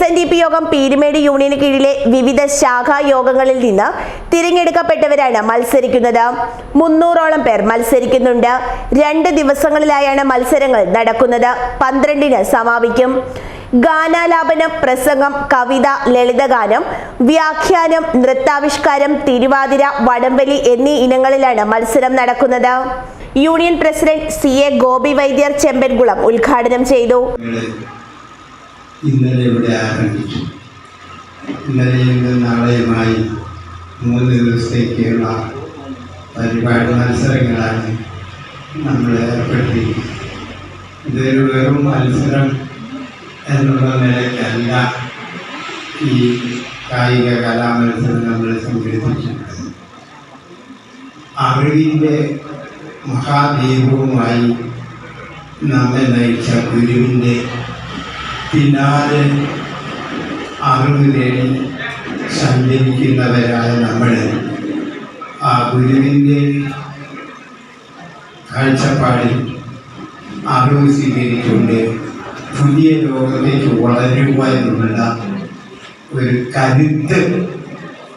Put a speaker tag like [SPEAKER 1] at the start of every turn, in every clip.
[SPEAKER 1] S N D P യോഗം പീരുമേട് യൂണിയന് കീഴിലെ വിവിധ ശാഖാ യോഗങ്ങളിൽ നിന്ന് തിരഞ്ഞെടുക്കപ്പെട്ടവരാണ് മത്സരിക്കുന്നത്. മുന്നൂറോളം പേർ മത്സരിക്കുന്നുണ്ട്. രണ്ട് ദിവസങ്ങളിലായാണ് മത്സരങ്ങൾ നടക്കുന്നത്. പന്ത്രണ്ടിന് സമാപിക്കും. ഗാനാലാപനം പ്രസംഗം കവിത ലളിതഗാനം വ്യാഖ്യാനം നൃത്താവിഷ്കാരം തിരുവാതിര വടംവലി എന്നീ ഇനങ്ങളിലാണ് മത്സരം നടക്കുന്നത്. Union president C A Gopi Vaidyar Chembankulam ഉദ്ഘാടനം ചെയ്തു.
[SPEAKER 2] ഇന്നലെ ഇവിടെ ആരംഭിച്ചു. ഇന്നലെയും ഇന്നും നാളെയുമായി മൂന്ന് ദിവസത്തേക്കുള്ള പരിപാടി മത്സരങ്ങളാണ് നമ്മൾ ഏർപ്പെട്ടിരിക്കുന്നത് ഇതൊരു വെറും മത്സരം എന്നുള്ള നിലയ്ക്കല്ല ഈ കായിക കലാമത്സരം നമ്മൾ സംഘടിപ്പിച്ചു അറിവിന്റെ മഹാദീപവുമായി നമ്മെ നയിച്ച ഗുരുവിന്റെ പിന്നാലെ അറിവ് തേടി സഞ്ചരിക്കുന്നവരായ നമ്മൾ ആ ഗുരുവിന്റെ കാഴ്ചപ്പാടിൽ അറിവ് സ്വീകരിച്ചുകൊണ്ട് പുതിയ ലോകത്തേക്ക് വളരുക എന്നുള്ള ഒരു കരുത്ത്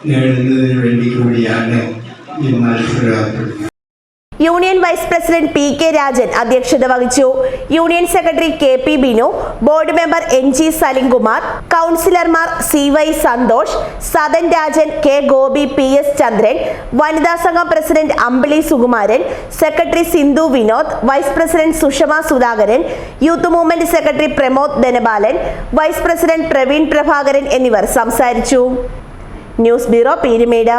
[SPEAKER 2] നേടുന്നതിന് വേണ്ടി കൂടിയാണ് ഈ മത്സരം
[SPEAKER 1] union vice president P K Rajan അധ്യക്ഷത വഹിച്ചു. Union secretary K P Binu board member N G Salimkumar കൗൺസിലർമാർ C Y Santhosh Sadan Rajan K Gopi P S Chandran വനിതാ സംഘം president Ambili Sukumaran secretary Sindhu Vinod vice president Sushama Sudhakaran youth movement secretary Pramod Dhanabalan vice president Praveen Prabhakaran എന്നിവർ സംസാരിച്ചു. News bureau Peermade.